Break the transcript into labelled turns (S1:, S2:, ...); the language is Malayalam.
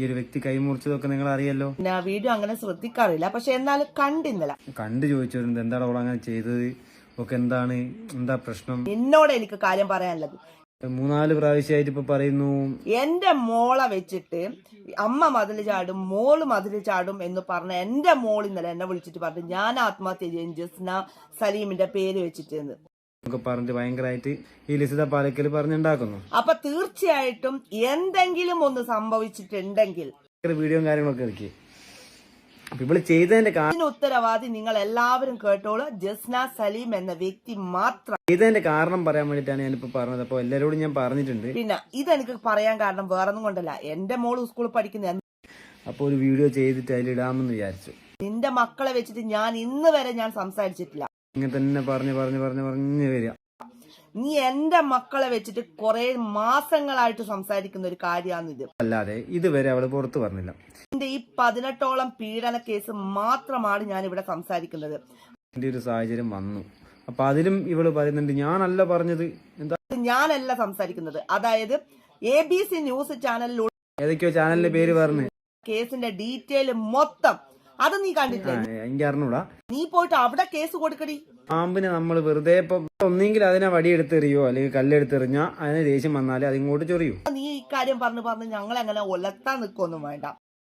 S1: ഈ ഒരു വ്യക്തി കൈമുറിച്ചതൊക്കെ നിങ്ങൾ അറിയല്ലോ
S2: പിന്നെ വീഡിയോ അങ്ങനെ ശ്രദ്ധിക്കാറില്ല. പക്ഷെ എന്നാലും കണ്ടിന്നല
S1: കണ്ടു ചോദിച്ചിരുന്നത് എന്താണ് അവൾ അങ്ങനെ ചെയ്തത്? ഒക്കെ എന്താണ്? എന്താ പ്രശ്നം?
S2: എന്നോട് എനിക്ക് കാര്യം പറയാനുള്ളത്.
S1: മൂന്നാൽ പ്രാവശ്യമായിട്ട് ഇപ്പൊ പറയുന്നു
S2: എന്റെ മോളെ വെച്ചിട്ട് അമ്മ മതിൽ ചാടും മോൾ മതിൽ ചാടും എന്ന് പറഞ്ഞ എന്റെ മോൾ ഇന്നലെ എന്നെ വിളിച്ചിട്ട് പറഞ്ഞു ഞാൻ ആത്മഹത്യ ചെയ്യും ജസ്ന സലീമിന്റെ പേര് വെച്ചിട്ട്
S1: ഒക്കെ പറഞ്ഞിട്ട് ഭയങ്കരമായിട്ട് ഈ ലിസിത പാലക്കൽ പറഞ്ഞുണ്ടാക്കുന്നു.
S2: അപ്പൊ തീർച്ചയായിട്ടും എന്തെങ്കിലും ഒന്ന് സംഭവിച്ചിട്ടുണ്ടെങ്കിൽ
S1: വീഡിയോ വീഡിയോയും കാര്യങ്ങളൊക്കെ ഇറക്കി ഇവൾ ചെയ്തതിന്റെ
S2: കാരണം ഉത്തരവാദി നിങ്ങൾ എല്ലാവരും കേട്ടോളൂ. ജസ്ന സലീം എന്ന വ്യക്തി മാത്രം.
S1: ചെയ്തതിന്റെ കാരണം പറയാൻ വേണ്ടിട്ടാണ് ഞാനിപ്പോ പറഞ്ഞത്. അപ്പൊ എല്ലാരോടും ഞാൻ പറഞ്ഞിട്ടുണ്ട്.
S2: പിന്നെ ഇതെനിക്ക് പറയാൻ കാരണം വേറൊന്നും കൊണ്ടല്ല. എന്റെ മോൾ സ്കൂളിൽ പഠിക്കുന്ന
S1: അപ്പൊ ഒരു വീഡിയോ ചെയ്തിട്ട് അതിലിടാമെന്ന് വിചാരിച്ചു.
S2: നിന്റെ മക്കളെ വെച്ചിട്ട് ഞാൻ ഇന്ന് വരെ ഞാൻ സംസാരിച്ചിട്ടില്ല.
S1: ഇങ്ങനെ തന്നെ പറഞ്ഞു പറഞ്ഞു പറഞ്ഞു പറഞ്ഞു വരിക.
S2: നീ എന്റെ മക്കളെ വെച്ചിട്ട് കുറെ മാസങ്ങളായിട്ട് സംസാരിക്കുന്ന ഒരു കാര്യമാണിത്
S1: അല്ലാതെ ഇതുവരെ അവൾ പുറത്തു പറഞ്ഞില്ല.
S2: എന്റെ ഈ പതിനെട്ടോളം പീഡന കേസ് മാത്രമാണ് ഞാൻ ഇവിടെ സംസാരിക്കുന്നത്.
S1: എന്റെ ഒരു സാഹചര്യം വന്നു. അപ്പൊ അതിലും ഇവൾ പറയുന്നുണ്ട് ഞാനല്ല പറഞ്ഞത്. എന്താ?
S2: ഇത് ഞാനല്ല സംസാരിക്കുന്നത്. അതായത് എ ബി സി ന്യൂസ് ചാനലിലൂടെ
S1: ഏതൊക്കെയോ ചാനലിന്റെ പേര് പറഞ്ഞു.
S2: കേസിന്റെ ഡീറ്റെയിൽ മൊത്തം അത് നീ കണ്ടിട്ടില്ല
S1: എനിക്ക് അറിഞ്ഞൂടാ.
S2: നീ പോയിട്ട് അവിടെ കേസ് കൊടുക്കടി.
S1: പാമ്പിനെ നമ്മൾ വെറുതെ ഇപ്പൊ ഒന്നെങ്കിൽ അതിനെ വടിയെടുത്തെറിയോ അല്ലെങ്കിൽ കല്ലെടുത്തെറിഞ്ഞാ അതിന് ദേഷ്യം വന്നാലേ അതിങ്ങോട്ട് ചൊറിയൂ.
S2: നീ ഇക്കാര്യം പറഞ്ഞു പറഞ്ഞ് ഞങ്ങളെങ്ങനെ ഒലത്താൻ നിൽക്കൊന്നും വേണ്ട.